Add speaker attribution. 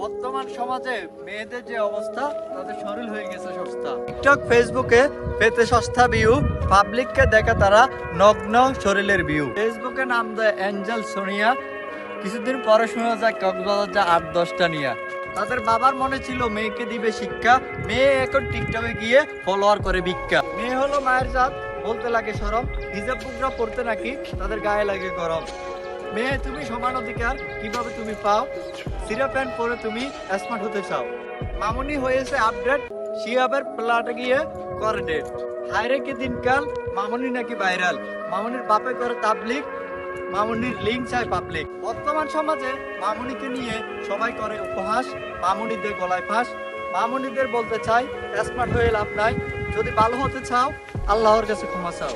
Speaker 1: বর্তমান সমাজে মেয়েদের যে অবস্থা তাদের শরীর হয়ে গেছে সস্তা। টিকটক ফেসবুকে পেতে সস্তা ভিউ পাবলিককে দেখা তারা নগ্ন শরীরের ভিউ ফেসবুকে নাম দেয় অ্যাঞ্জেল সোনিয়া। কিছুদিন পরে শোনা যায় কক্সবাজার যা আট দশটা নিয়ে। তাদের বাবার মনে ছিল মেয়েকে দিবে শিক্ষা। মেয়ে এখন টিকটকে গিয়ে ফলোয়ার করে ভিক্ষা। মেয়ে হলো মায়ের জাত বলতে লাগে সরম। হিজাব বুকরা পড়তে নাকি তাদের গায়ে লাগে গরম। মেয়ে তুমি সমান অধিকার কীভাবে তুমি পাও? সিরা প্যান্ট পরে তুমি স্মার্ট হতে চাও। মামুনি হয়েছে আপডেট শিয়াবের প্লাটে গিয়ে করে ডেট হায়রে কি দিনকাল, মামুনি নাকি ভাইরাল মামুনির বাপে করে তাবলিক মামুনির লিঙ্ক চায় পাবলিক বর্তমান সমাজে মামুনিকে নিয়ে সবাই করে উপহাস, মামুনিদের গলায় ফাঁস। মামুনিদের বলতে চাই স্মার্ট হয়ে লাভ নাই। যদি ভালো হতে চাও, আল্লাহর কাছে ক্ষমা চাও।